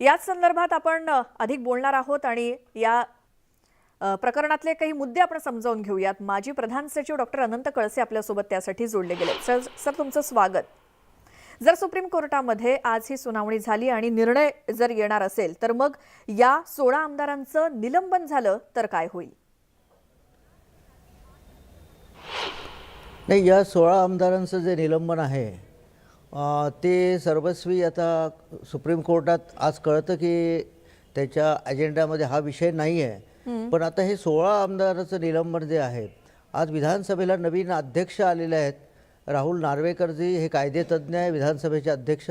याच संदर्भात आपण अधिक बोलणार आहोत आणि या प्रकरणातले काही मुद्दे आपण समजावून घेऊयात. माजी प्रधान सचिव डॉक्टर अनंत कळसे आपल्यासोबत त्यासाठी जोडले गेले. सर सर तुमचं स्वागत. जर सुप्रीम कोर्टामध्ये आज ही सुनावणी झाली आणि निर्णय जर येणार असेल तर मग या सोळा आमदारांचं निलंबन झालं तर काय होईल? नाही या सोळा आमदारांचं जे निलंबन आहे ते सर्वस्वी आता सुप्रीम कोर्टात आज कळतं की त्याच्या अजेंड्यामध्ये हा विषय नाही आहे पण आता हे सोळा आमदाराचं निलंबन जे आहे आज विधानसभेला नवीन अध्यक्ष आलेले आहेत. राहुल नार्वेकरजी हे कायदेतज्ञ आहे विधानसभेचे अध्यक्ष.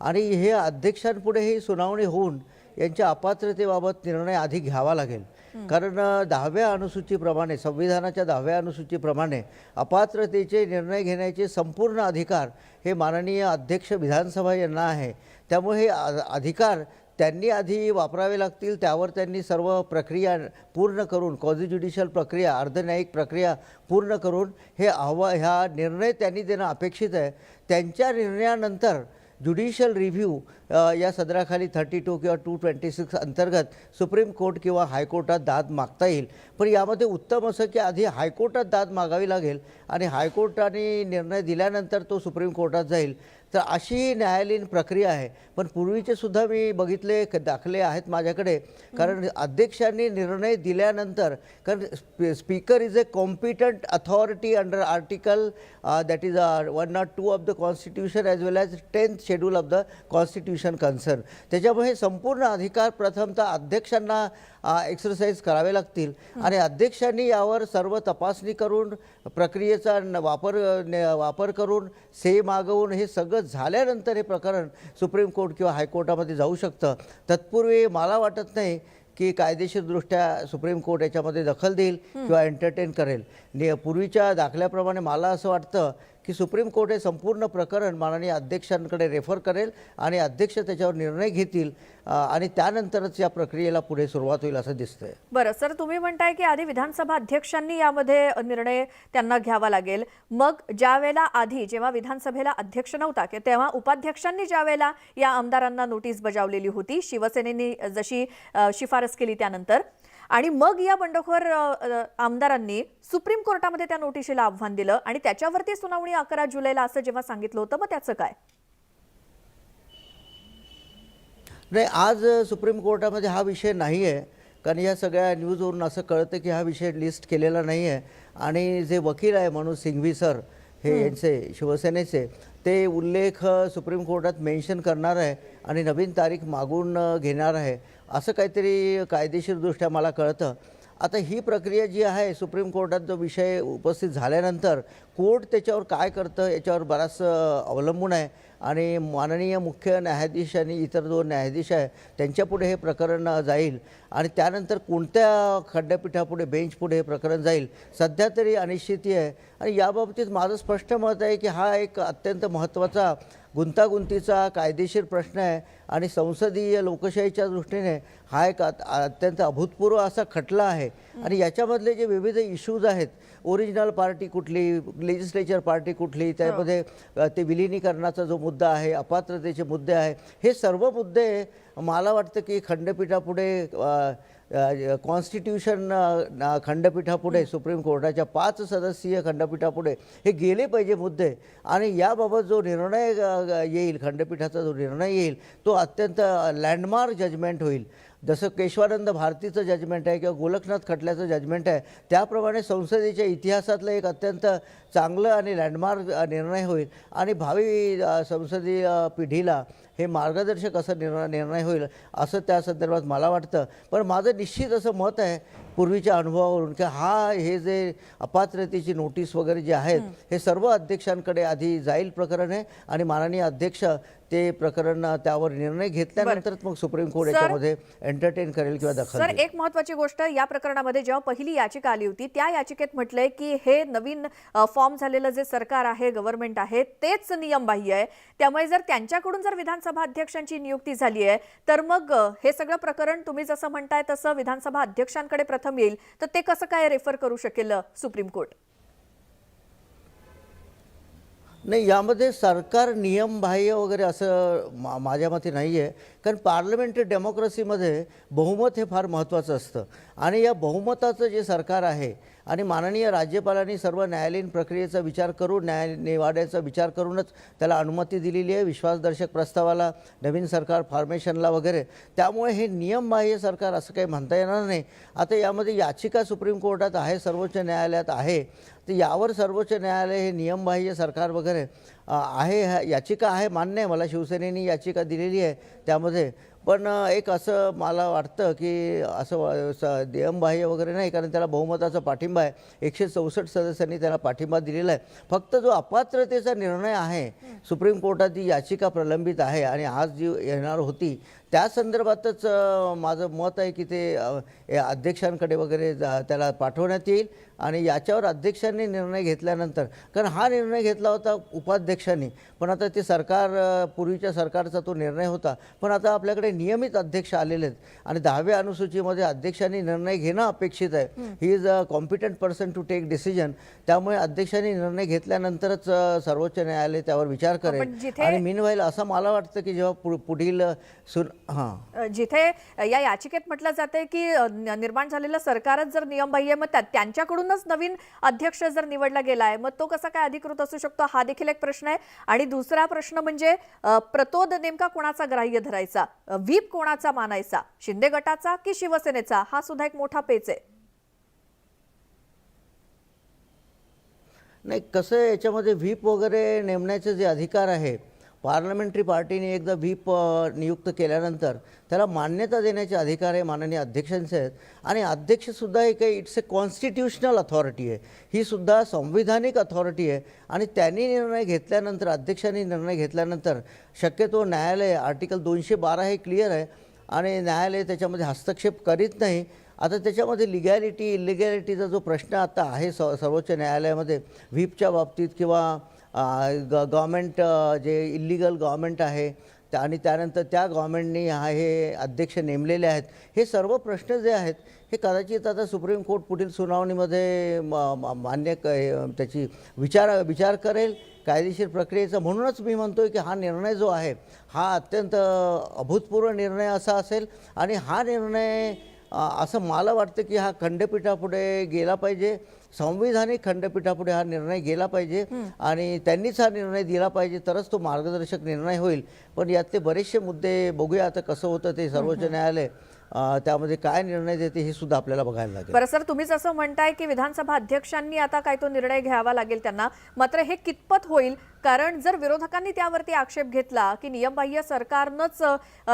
आणि हे अध्यक्षांपुढे ही सुनावणी होऊन यांच्या अपात्रतेबाबत निर्णय आधी घ्यावा लागेल. कारण दहाव्या अनुसूचीप्रमाणे संविधानाच्या दहाव्या अनुसूचीप्रमाणे अपात्रतेचे निर्णय घेण्याचे संपूर्ण अधिकार हे माननीय अध्यक्ष विधानसभा यांना आहे. त्यामुळे हे अधिकार त्यांनी आधी वापरावे लागतील त्यावर त्यांनी सर्व प्रक्रिया पूर्ण करून कॉझी ज्युडिशियल प्रक्रिया अर्धन्यायिक प्रक्रिया पूर्ण करून हे अहवा ह्या निर्णय त्यांनी देणं अपेक्षित आहे. त्यांच्या निर्णयानंतर ज्युडिशियल रिव्ह्यू uh, या सदराखाली थर्टी टू किंवा टू ट्वेंटी सिक्स अंतर्गत सुप्रीम कोर्ट किंवा हायकोर्टात दाद मागता येईल. पण यामध्ये उत्तम असं की आधी हायकोर्टात दाद मागावी लागेल आणि हायकोर्टाने निर्णय दिल्यानंतर तो सुप्रीम कोर्टात जाईल. तर अशी न्यायालयीन प्रक्रिया आहे. पण पूर्वीचे सुद्धा मी बघितले क- दाखले आहेत माझ्याकडे. कारण अध्यक्षांनी निर्णय दिल्यानंतर कारण स्पी speaker is a competent authority under article that is one nought two of the constitution as well as tenth schedule of the constitution concern. त्याच्यामुळे हे संपूर्ण अधिकार प्रथमतः अध्यक्षांना एक्सरसाइज करावे लागतील. आणि अध्यक्षांनी यावर सर्व तपासणी करून प्रक्रियेचा न- वापर न- वापर करून से मागवून हे सगळं झाल्यानंतर हे प्रकरण सुप्रीम कोर्ट किंवा हायकोर्टामध्ये जाऊ शकतं. तत्पूर्वी मला वाटत नाही की कायदेशीरदृष्ट्या सुप्रीम कोर्ट याच्यामध्ये दखल देईल किंवा एंटरटेन करेल. पूर्वीच्या दाखल्याप्रमाणे मला असं वाटतं की सुप्रीम कोर्ट हे संपूर्ण प्रकरण माननीय अध्यक्षांकडे रेफर करेल आणि अध्यक्ष त्याच्यावर निर्णय घेतील आणि त्यानंतरच या प्रक्रियेला पुढे सुरुवात होईल असं दिसतंय. बरं सर तुम्ही म्हणताय की आधी विधानसभा अध्यक्षांनी यामध्ये निर्णय त्यांना घ्यावा लागेल. मग ज्या वेळेला आधी जेव्हा विधानसभेला अध्यक्ष नव्हता की तेव्हा उपाध्यक्षांनी ज्या वेळेला या आमदारांना नोटीस बजावलेली होती शिवसेनेने जशी शिफारस केली त्यानंतर आणि मग या बंडखोर आमदारांनी सुप्रीम कोर्टामध्ये त्या नोटिशीला आव्हान दिलं आणि त्याच्यावरती सुनावणी अकरा जुलैला असं जेव्हा सांगितलं होतं मग त्याचं काय? नाही आज सुप्रीम कोर्टामध्ये हा विषय नाही आहे कारण या सगळ्या न्यूजवरून असं कळतं की हा विषय लिस्ट केलेला नाही आहे आणि जे वकील आहे मनोज सिंघवी सर हे यांचे शिवसेनेचे ते उल्लेख सुप्रीम कोर्टात मेन्शन करणार आहे आणि नवीन तारीख मागून घेणार आहे. असं काहीतरी कायदेशीरदृष्ट्या मला कळतं. आता ही प्रक्रिया जी आहे सुप्रीम कोर्टात जो विषय उपस्थित झाल्यानंतर कोर्ट त्याच्यावर काय करतं याच्यावर बराचसं अवलंबून आहे. आणि माननीय मुख्य न्यायाधीश आणि इतर दोन न्यायाधीश आहे त्यांच्यापुढे हे प्रकरण जाईल. आणि त्यानंतर कोणत्या खंडपीठापुढे बेंचपुढे हे प्रकरण जाईल सध्या तरी अनिश्चिती आहे. आणि याबाबतीत माझं स्पष्ट मत आहे की हा एक अत्यंत महत्त्वाचा गुंतागुंतीचा कायदेशीर प्रश्न आहे. आणि संसदीय लोकशाहीच्या दृष्टीने हा एक अत्यंत अभूतपूर्व असा खटला आहे. आणि याच्यामधले जे विविध इश्यूज आहेत ओरिजिनल पार्टी कुठली लेजिस्लेचर पार्टी कुठली त्यामध्ये ते विलिनीकरणाचा जो मुद्दा आहे अपात्रतेचे मुद्दे आहे हे सर्व मुद्दे मला वाटतं की खंडपीठापुढे कॉन्स्टिट्यूशन खंडपीठापुढे सुप्रीम कोर्टाच्या पाच सदस्यीय खंडपीठापुढे हे गेले पाहिजे मुद्दे. आणि याबाबत जो निर्णय येईल खंडपीठाचा जो निर्णय येईल तो अत्यंत लँडमार्क जजमेंट होईल. जसं केशवानंद भारतीचं जजमेंट आहे किंवा गोलकनाथ खटल्याचं जजमेंट आहे त्याप्रमाणे संसदेच्या इतिहासातलं एक अत्यंत चांगलं आणि लँडमार्क निर्णय होईल. आणि भावी संसदीय पिढीला हे मार्गदर्शक असं निर्णय निर्णय होईल असं त्या संदर्भात मला वाटतं. पण माझं निश्चित असं मत आहे पूर्वीच्या अनुभवावरून की हा हे जे अपात्रतेची नोटीस वगैरे जे आहेत हे सर्व अध्यक्षांकडे आधी जाईल प्रकरण आहे. आणि माननीय अध्यक्ष ते प्रकरण त्यावर निर्णय घेतल्यानंतरच मग सुप्रीम कोर्ट याच्यामध्ये एंटरटेन करेल किंवा दखल सर. एक महत्वाची गोष्ट या प्रकरणामध्ये जेव्हा पहिली याचिका आली होती त्या याचिकेत म्हटलंय की हे नवीन फॉर्म झालेलं जे सरकार आहे गव्हर्नमेंट आहे तेच नियमबाह्य आहे. त्यामुळे जर त्यांच्याकडून जर विधानसभा अध्यक्षांची नियुक्ती झाली आहे तर मग हे सगळं प्रकरण तुम्ही जसं म्हणताय तसं विधानसभा अध्यक्षांकडे प्रथम येईल. तर ते कसं काय रेफर करू शकेल सुप्रीम कोर्ट? नाही यामध्ये सरकार नियमबाह्य वगैरे असं मा माझ्या मते नाही आहे कारण पार्लमेंटरी डेमोक्रेसीमध्ये बहुमत हे फार महत्त्वाचं असतं. आणि या बहुमताचं जे सरकार आहे आणि माननीय राज्यपालांनी सर्व न्यायालयीन प्रक्रियेचा विचार करून न्याय निवाड्याचा विचार करूनच त्याला अनुमती दिलेली आहे. विश्वासदर्शक प्रस्तावाला नवीन सरकार फॉर्मेशनला वगैरे. त्यामुळे हे नियमबाह्य सरकार असं काही म्हणता येणार नाही. आता यामध्ये याचिका सुप्रीम कोर्टात आहे सर्वोच्च न्यायालयात आहे. तर यावर सर्वोच्च न्यायालय हे नियमबाह्य सरकार वगैरे आहे ह्या- याचिका आहे मान्य आहे. मला शिवसेनेने याचिका दिलेली आहे त्यामध्ये. पण एक असं मला वाटतं की असं नियमबाह्य वगैरे नाही कारण त्याला बहुमताचा पाठिंबा आहे. एकशे चौसष्ट सदस्यांनी त्याला पाठिंबा दिलेला आहे. फक्त जो अपात्रतेचा निर्णय आहे सुप्रीम कोर्टात जी याचिका प्रलंबित आहे आणि आज जी येणार होती त्या संदर्भातच माझं मत आहे की ते अध्यक्षांकडे वगैरे जा- त्याला पाठवण्यात येईल आणि याच्यावर अध्यक्षांनी निर्णय घेतल्यानंतर कारण हा निर्णय घेतला होता उपाध्यक्षांनी पण आता ते सरकार पूर्वीच्या सरकारचा तो निर्णय होता पण आता आपल्याकडे नियमित अध्यक्ष आलेले आहेत आणि दहाव्या अनुसूचीमध्ये अध्यक्षांनी निर्णय घेणं अपेक्षित आहे. He is a competent person to take decision त्यामुळे अध्यक्षांनी निर्णय घेतल्यानंतरच सर्वोच्च न्यायालय त्यावर विचार करेल. आणि मीनवाईल असं मला वाटतं की जेव्हा पु- पुढील सुन जिथे या याचिकेत म्हटलं जाते की निर्माण झालेलं सरकारच जर नियमबाह्य मग त्या- त्यांच्याकडूनच नवीन अध्यक्ष जर निवडला गेलाय मग तो कसा काय अधिकृत असू शकतो? हा देखील एक प्रश्न आहे. आणि दुसरा प्रश्न म्हणजे प्रतोद नेमका कोणाचा ग्राह्य धरायचा? व्हीप कोणाचा मानायचा? शिंदे गटाचा की शिवसेनेचा? हा सुद्धा एक मोठा पेच आहे. नाही कसं याच्यामध्ये व्हीप वगैरे नेमण्याचे जे अधिकार आहे पार्लमेंटरी पार्टीने एकदा व्हीप नियुक्त केल्यानंतर त्याला मान्यता देण्याचे अधिकार हे माननीय अध्यक्षांचे आहेत. आणि अध्यक्षसुद्धा एक इट्स ए कॉन्स्टिट्युशनल अथॉरिटी आहे. ही सुद्धा संविधानिक अथॉरिटी आहे. आणि त्यांनी निर्णय घेतल्यानंतर अध्यक्षांनी निर्णय घेतल्यानंतर शक्यतो न्यायालय आर्टिकल दोनशे बारा हे क्लिअर आहे. आणि न्यायालय त्याच्यामध्ये हस्तक्षेप करीत नाही. आता त्याच्यामध्ये लिगॅलिटी इलिगॅलिटीचा जो प्रश्न आता आहे स सर्वोच्च न्यायालयामध्ये व्हीपच्या बाबतीत किंवा ग गव्हर्मेंट जे इलिगल गव्हर्मेंट आहे त्या आणि त्यानंतर त्या गव्हर्मेंटनी हा हे अध्यक्ष नेमलेले आहेत हे सर्व प्रश्न जे आहेत हे कदाचित आता सुप्रीम कोर्ट पुढील सुनावणीमध्ये म- मान्य क हे, त्याची विचार विचार करेल कायदेशीर प्रक्रियेचा. म्हणूनच मी म्हणतो आहे की हा निर्णय जो आहे हा अत्यंत अभूतपूर्व निर्णय असा असेल आणि हा निर्णय असं मला वाटतं की हा खंडपीठापुढे गेला पाहिजे. संविधानिक खंडपीठापुढे हा निर्णय गेला पाहिजे आणि त्यांनीच हा निर्णय दिला पाहिजे तरच तो मार्गदर्शक निर्णय होईल. पण यातले बरेचसे मुद्दे बघूया आता कसं होतं ते सर्वोच्च न्यायालय त्यामध्ये काय निर्णय देते हे सुद्धा आपल्याला बघायला लागेल. बरं सर तुम्हीच असं म्हणताय की विधानसभा अध्यक्षांनी आता काय तो निर्णय घ्यावा लागेल त्यांना. मात्र हे कितपत होईल? कारण जर विरोधकांनी त्यावरती आक्षेप घेतला की नियमबाह्य सरकारनंच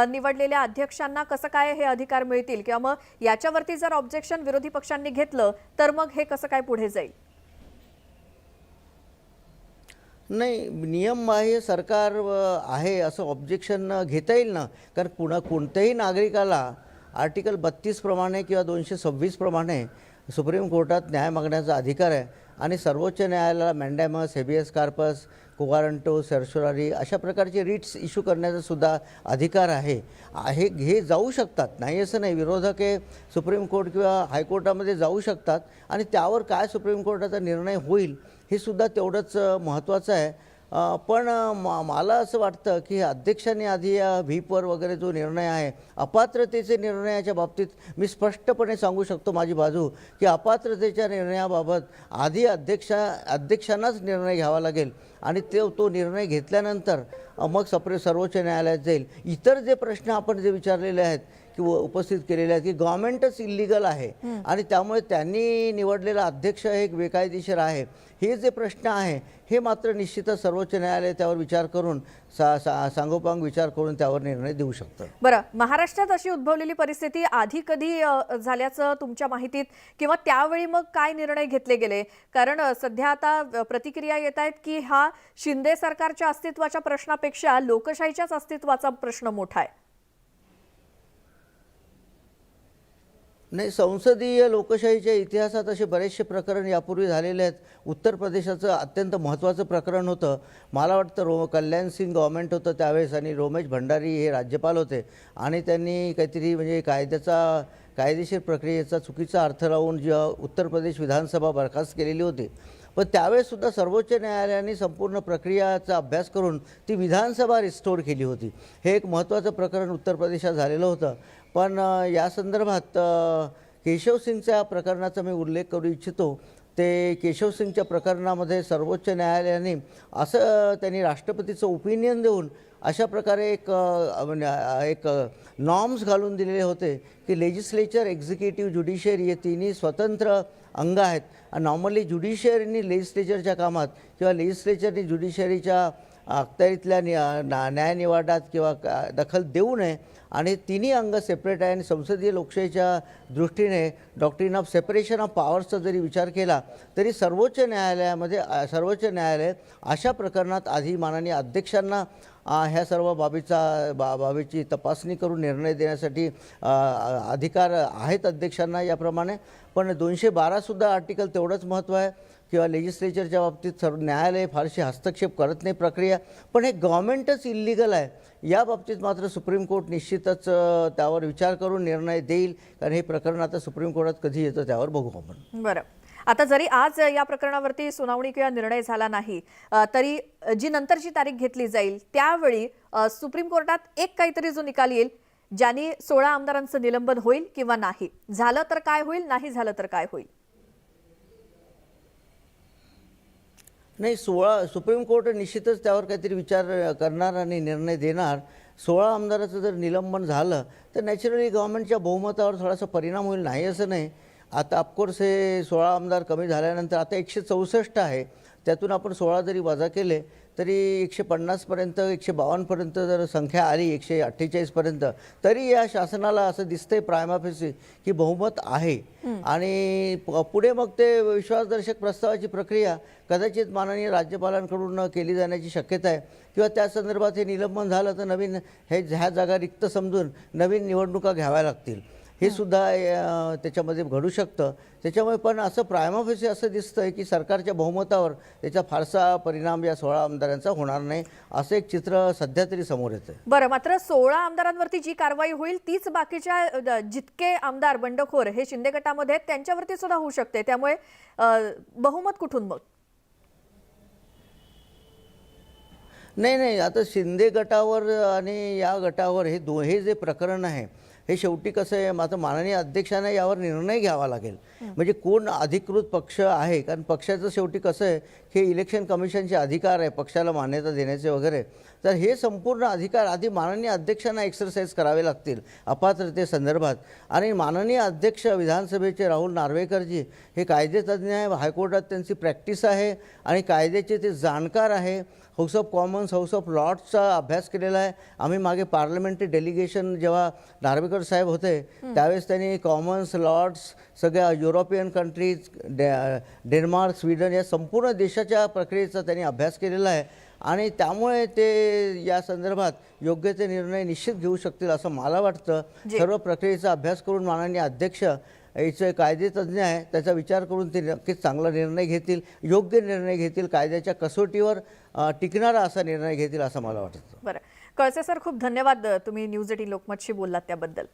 निवडलेल्या अध्यक्षांना कसं काय हे अधिकार मिळतील किंवा मग याच्यावरती जर ऑब्जेक्शन विरोधी पक्षांनी घेतलं तर मग हे कसं काय पुढे जाईल? नाही नियमबाह्य सरकार आहे असं ऑब्जेक्शन घेता येईल ना? कारण कुणा कोणत्याही नागरिकाला आर्टिकल बत्तीसप्रमाणे किंवा दोनशे सव्वीसप्रमाणे सुप्रीम कोर्टात न्याय मागण्याचा अधिकार आहे आणि सर्वोच्च न्यायालयाला मॅन्डॅमस हेबियस कार्पस कुवारंटो सरसुरारी अशा प्रकारचे रिट्स इश्यू करण्याचा सुद्धा अधिकार आहे. आहे हे जाऊ शकतात. नाही असं नाही. विरोधक हे सुप्रीम कोर्ट किंवा हायकोर्टामध्ये जाऊ शकतात आणि त्यावर काय सुप्रीम कोर्टाचा निर्णय होईल हे सुद्धा तेवढंच महत्त्वाचं आहे. पण मा मला असं वाटतं की अध्यक्षांनी आधी या व्हीपवर वगैरे जो निर्णय आहे अपात्रतेचे निर्णयाच्या बाबतीत मी स्पष्टपणे सांगू शकतो माझी बाजू की अपात्रतेच्या निर्णयाबाबत आधी अध्यक्षा अध्यक्षांनाच निर्णय घ्यावा लागेल. आणि ते तो निर्णय घेतल्यानंतर मग सप्रे सर्वोच्च न्यायालयात जाईल. इतर जे प्रश्न आपण जे विचारलेले आहेत किंवा उपस्थित केलेले आहेत की गव्हर्नमेंटच इलिगल आहे. आणि त्यामुळे त्यांनी निवडलेला अध्यक्ष हे एक बेकायदेशीर आहे. हे जे प्रश्न आहे हे मात्र निश्चितच सर्वोच्च न्यायालय त्यावर विचार करून सा सा सांगोपांग विचार करून त्यावर निर्णय देऊ शकतं. बरं महाराष्ट्रात अशी उद्भवलेली परिस्थिती आधी कधी झाल्याचं तुमच्या माहितीत किंवा त्यावेळी मग काय निर्णय घेतले गेले? कारण सध्या आता प्रतिक्रिया येत आहेत की हा शिंदे सरकारच्या अस्तित्वाच्या प्रश्नापेक्षा लोकशाहीच्याच अस्तित्वाचा प्रश्न मोठा आहे. नाही संसदीय लोकशाहीच्या इतिहासात असे बरेचसे प्रकरण यापूर्वी झालेले आहेत. उत्तर प्रदेशाचं अत्यंत महत्त्वाचं प्रकरण होतं. मला वाटतं रो कल्याण सिंग गव्हर्मेंट होतं त्यावेळेस आणि रोमेश भंडारी हे राज्यपाल होते. आणि त्यांनी काहीतरी म्हणजे कायद्याचा कायदेशीर प्रक्रियेचा चुकीचा अर्थ लावून जेव्हा उत्तर प्रदेश विधानसभा बरखास्त केलेली होती. पण त्यावेळेससुद्धा सर्वोच्च न्यायालयाने संपूर्ण प्रक्रियाचा अभ्यास करून ती विधानसभा रिस्टोर केली होती. हे एक महत्त्वाचं प्रकरण उत्तर प्रदेशात झालेलं होतं. पण या संदर्भात केशवसिंगच्या केशव सिंगच्या प्रकरणाचा मी उल्लेख करू इच्छितो. ते केशव सिंगच्या प्रकरणामध्ये सर्वोच्च न्यायालयाने असं त्यांनी राष्ट्रपतीचं ओपिनियन देऊन अशा प्रकारे एक म्हणजे, एक नॉर्म्स घालून दिलेले होते की लेजिस्लेचर एक्झिक्युटिव्ह ज्युडिशियरी हे तिन्ही स्वतंत्र अंग आहेत. नॉर्मली ज्युडिशियरीनी लेजिस्लेचरच्या कामात किंवा लेजिस्लेचरनी ज्युडिशियरीच्या अखत्यारीतल्या न्या न्यायनिवाडात किंवा का- दखल देऊ नये आणि तिन्ही अंग सेपरेट आहे आणि संसदीय लोकशाहीच्या दृष्टीने डॉक्ट्रिन ऑफ सेपरेशन ऑफ पॉवरचा जरी विचार केला तरी सर्वोच्च न्यायालयामध्ये सर्वोच्च न्यायालय अशा प्रकरणात आधी माननीय अध्यक्षांना ह्या सर्व बाबीचा बा बाबीची तपासणी करून निर्णय देण्यासाठी अधिकार आहेत अध्यक्षांना याप्रमाणे. पण दोनशे बारासुद्धा आर्टिकल तेवढंच महत्त्व आहे. किंवा लेजिस्लेचरच्या बाबतीत सर्व न्यायालय फारशी हस्तक्षेप करत नाही प्रक्रिया पण हे गव्हर्मेंटच इल्लिगल आहे. या बाबतीत मात्र सुप्रीम कोर्ट निश्चितच त्यावर विचार करून निर्णय देईल. कारण हे प्रकरण आता सुप्रीम कोर्टात कधी येतं त्यावर बघू आपण. बरं. आता जरी आज या प्रकरणावरती सुनावणी किंवा निर्णय झाला नाही तरी जी नंतरची तारीख घेतली जाईल त्यावेळी सुप्रीम कोर्टात एक काहीतरी जो निकाल येईल ज्याने सोळा आमदारांचं निलंबन होईल किंवा नाही. झालं तर काय होईल नाही झालं तर काय होईल? नाही सोळा सुप्रीम कोर्ट निश्चितच त्यावर काहीतरी विचार करणार आणि निर्णय देणार. सोळा आमदाराचं जर निलंबन झालं तर नॅचरली गव्हर्नमेंटच्या बहुमतावर थोडासा परिणाम होईल. नाही असं नाही. आता ऑफकोर्स हे सोळा आमदार कमी झाल्यानंतर आता एकशे चौसष्ट आहे. त्यातून आपण सोळा जरी वजा केले तरी एकशे पन्नासपर्यंत एकशे बावन्नपर्यंत जर संख्या आली एकशे अठ्ठेचाळीसपर्यंत तरी या शासनाला असं दिसतंय प्रायमाफेसी की बहुमत आहे. आणि पुढे मग ते विश्वासदर्शक प्रस्तावाची प्रक्रिया कदाचित माननीय राज्यपालांकडून केली जाण्याची शक्यता आहे. किंवा त्या संदर्भात हे निलंबन झालं तर नवीन हे ह्या जागा रिक्त समजून नवीन निवडणुका घ्याव्या लागतील. हे सुद्धा त्याच्यामध्ये घडू शकतं. त्याच्यामुळे पण असं प्रायमाफेसी असं दिसतंय की सरकारच्या बहुमतावर त्याचा फारसा परिणाम या सोळा आमदारांचा होणार नाही असं एक चित्र सध्या तरी समोर येतं बरं मात्र सोळा आमदारांवरती जी कारवाई होईल तीच बाकीच्या जितके आमदार बंडखोर हे शिंदे गटामध्ये आहेत, त्यांच्यावरती सुद्धा होऊ शकते. त्यामुळे बहुमत कुठून मग? नाही नाही आता शिंदे गटावर आणि या गटावर हे दो हे जे प्रकरण आहे हे शेवटी कसं आहे आता माननीय अध्यक्षांना यावर निर्णय घ्यावा लागेल. म्हणजे कोण अधिकृत पक्ष आहे? कारण पक्षाचं शेवटी कसं आहे हे इलेक्शन कमिशनचे अधिकार आहे पक्षाला मान्यता देण्याचे वगैरे. तर हे संपूर्ण अधिकार आधी माननीय अध्यक्षांना एक्सरसाइज करावे लागतील अपात्रते संदर्भात. आणि माननीय अध्यक्ष विधानसभेचे राहुल नार्वेकरजी हे कायदेतज्ञ आहे हायकोर्टात त्यांची प्रॅक्टिस आहे. आणि कायद्याचे ते जाणकार आहे. House of Commons House of लॉर्ड्सचा अभ्यास केलेला आहे. आम्ही मागे पार्लमेंटरी डेलिगेशन जेव्हा नार्वेकर साहेब होते त्यावेळेस त्यांनी कॉमन्स लॉर्ड्स सगळ्या युरोपियन कंट्रीज डे डेन्मार्क स्वीडन या संपूर्ण देशाच्या प्रक्रियेचा त्यांनी अभ्यास केलेला आहे. आणि त्यामुळे ते या संदर्भात योग्य ते निर्णय निश्चित घेऊ शकतील असं मला वाटतं. सर्व प्रक्रियेचा अभ्यास करून माननीय अध्यक्ष याचे कायदेतज्ञ आहे त्याचा विचार करून ते नक्कीच चांगला निर्णय घेतील योग्य निर्णय घेतील कायद्याच्या कसोटीवर टिकणारा असा निर्णय घेतील असं मला वाटतं. बरं. कळसे सर खूप धन्यवाद तुम्ही न्यूज एटीन लोकमतशी बोललात त्याबद्दल.